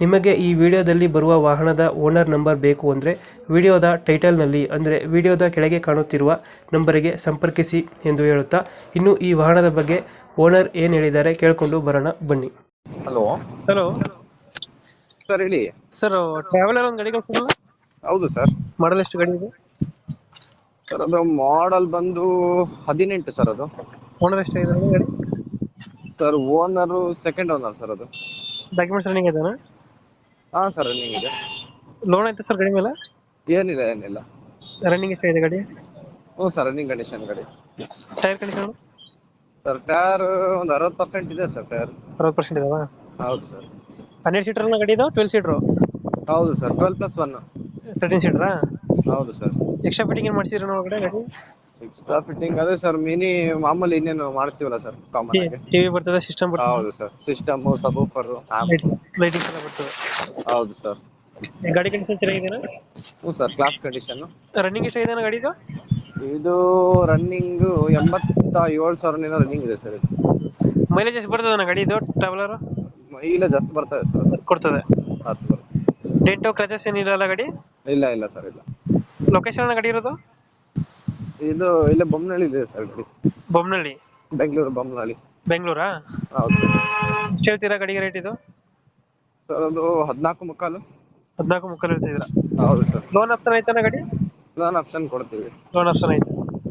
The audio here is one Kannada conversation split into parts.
ನಿಮಗೆ ಈ ವಿಡಿಯೋದಲ್ಲಿ ಬರುವ ವಾಹನದ ಓನರ್ ನಂಬರ್ ಬೇಕು ಅಂದರೆ ವಿಡಿಯೋದ ಟೈಟಲ್ನಲ್ಲಿ ಅಂದರೆ ವಿಡಿಯೋದ ಕೆಳಗೆ ಕಾಣುತ್ತಿರುವ ನಂಬರಿಗೆ ಸಂಪರ್ಕಿಸಿ ಎಂದು ಹೇಳುತ್ತಾ ಇನ್ನು ಈ ವಾಹನದ ಬಗ್ಗೆ ಓನರ್ ಏನು ಹೇಳಿದ್ದಾರೆ ಕೇಳಿಕೊಂಡು ಬರೋಣ ಬನ್ನಿ. ಹಲೋ. ಹಲೋ. ಸರ್ ಹೇಳಿ. ಸರ್ ಟ್ರಾವೆಲರ್ ಒಂದು ಗಾಡಿ ಕಳ್ಸಿಲ್ಲ ಹೌದು ಸರ್. ಮಾಡಲ್ ಎಷ್ಟು ಗಾಡಿ ಇದೆ? ಸರ್ ಅದು ಮಾಡಲ್ ಬಂದು ಹದಿನೆಂಟು ಸರ್ ಅದು. ಓನರ್ ಎಷ್ಟು ಗಾಡಿ? Sir owner second owner sir ಅದು. ಡಾಕ್ಯುಮೆಂಟ್ಸ್ ರನ್ನಿಂಗ್ ಹಾಂ ಸರ್ ರನ್ನಿಂಗ್ ಇದೆ. ಲೋನ್ ಐತೆ ಸರ್ ಗಾಡಿ ಮೇಲೆ? ಏನಿಲ್ಲ ಏನಿಲ್ಲ. ರನ್ನಿಂಗ್ ಇದೆ ಗಾಡಿ? ಹ್ಞೂ ಸರ್ ರನ್ನಿಂಗ್ ಕಂಡೀಷನ್ ಗಾಡಿ. ಟೈರ್ ಕಂಡೀಷನ್ ಸರ್ ಟೈರ್ ಒಂದು ಅರವತ್ತು ಪರ್ಸೆಂಟ್ ಇದೆ ಸರ್ ಟೈರ್ ಅರವತ್ತು ಪರ್ಸೆಂಟ್ ಇದಾವ? ಹೌದು ಸರ್. ಹನ್ನೆರಡು ಸೀಟರ್ ಗಾಡಿ ಇದಾವ ಟ್ವೆಲ್ ಸೀಟ್ರು ಹೌದು sir twelve plus one thirteen ಸೀಟ್ರಾ ಹೌದು ಸರ್. ಎಕ್ಸ್ಟ್ರಾ ಫಿಟ್ಟಿಂಗ್ ಏನು ಮಾಡಿಸಿದ್ರೆ ಒಳಗಡೆ ಗಾಡಿ? ಎಕ್ಸ್ಟ್ರಾ ಫಿಟ್ಟಿಂಗ್ ಅದೇ ಸರ್ ಮಿನಿ ಮಾಮೂಲಿ ಇನ್ನೇನು ಮಾಡಿಸ್ತೀವಲ್ಲ ಸರ್ ಕಾಮನ್ ಆಗಿ? ಟಿವಿ ಬರ್ತದೆ ಸಿಸ್ಟಮ್ ಬರ್ತದೆ. ಹೌದು ಸರ್ ಸಿಸ್ಟಮ್ ಸಬೂಫರು ಲೈಟಿಂಗ್ ಎಲ್ಲ ಬರ್ತದೆ. ಹೌದು ಸರ್ ಗಾಡಿ ಕಂಡೀಷನ್ ಹ್ಮ್ ಹ್ಞೂ ಸರ್ ಕ್ಲಾಸ್ ಕಂಡೀಷನ್ ರನ್ನಿಂಗ್ ಎಷ್ಟಾಗಿದೆ ಗಾಡಿದು? ಇದು ರನ್ನಿಂಗ್ ಎಂಬತ್ತ ಏಳು ಸಾವಿರನೇನೋ ರನ್ನಿಂಗ್ ಇದೆ ಸರ್ ಇದು. ಮೈಲೇಜ್ ಎಷ್ಟು ಬರ್ತದೆ ಅಣ್ಣ ಗಾಡಿದು ಟ್ರಾವೆಲರ್ ಮೈಲೇಜ್ ಹತ್ತು ಬರ್ತದೆ ಸರ್. ಕೊಡ್ತದೆ. ಹತ್ತು ಬರ್ತದೆ. ಡೆಂಟೋ ಕ್ರಚಸ್ ಏನಿರಲ್ಲ ಗಾಡಿ? ಇಲ್ಲ ಇಲ್ಲ ಸರ್ ಇಲ್ಲ. ಲೊಕೇಶನ್ ಗಾಡಿ ಇರೋದು? ಇದು ಇಲ್ಲೇ ಬೊಮ್ಮನಹಳ್ಳಿ ಇದೆ ಸರ್ ಗಾಡಿ. ಬೊಮ್ಮನಹಳ್ಳಿ ಬೆಂಗಳೂರು ಬೊಮ್ಮನಹಳ್ಳಿ ಬೆಂಗಳೂರಾ? ಹೌದು ಎಷ್ಟು ಹೇಳ್ತೀರಾ ಗಾಡಿಗೆ ರೇಟ್ ಇದು? ಸರ್ ಅದು ಹದಿನಾಲ್ಕು ಮುಕ್ಕಾಲು. ಹದಿನಾಲ್ಕು ಮುಕ್ಕಾಲು ಹೇಳ್ತಿದ್ದೀರಾ? ಹೌದು ಸರ್. ಲೋನ್ ಆಪ್ಷನ್ ಐತಾನ ಗಾಡಿ? ಲೋನ್ ಆಪ್ಷನ್ ಕೊಡ್ತೀವಿ. ಲೋನ್ ಆಪ್ಷನ್ ಐತೆ.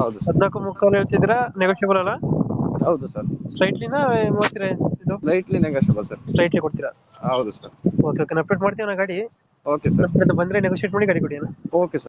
ಹೌದು ಸರ್. ಹದಿನಾಲ್ಕು ಮುಕ್ಕಾಲು ಹೇಳ್ತಿದ್ದೀರಾ? ನೆಗೋಷಿಯಬಲ್ ಅಲ್ಲ? ಹೌದು ಸರ್. ಸ್ಲೈಟ್ಲಿನ ಮೂವತ್ತೀರಾ ಇದು? Lightly negotiable sir. ಸ್ಲೈಟ್ಲಿ ಕೊಡ್ತೀರಾ? ಹೌದು ಸರ್. ಓಕೆ ಓಕೆ ಅಪ್ಡೇಟ್ ಮಾಡ್ತೀವಿ ನಾ ಗಾಡಿ? ಓಕೆ ಸರ್ ಬಂದ್ರೆ ನೆಗೋಷಿಯೇಟ್ ಮಾಡಿ ಗಾಡಿ ಕೊಡಿ ಅಣ್ಣ. Okay sir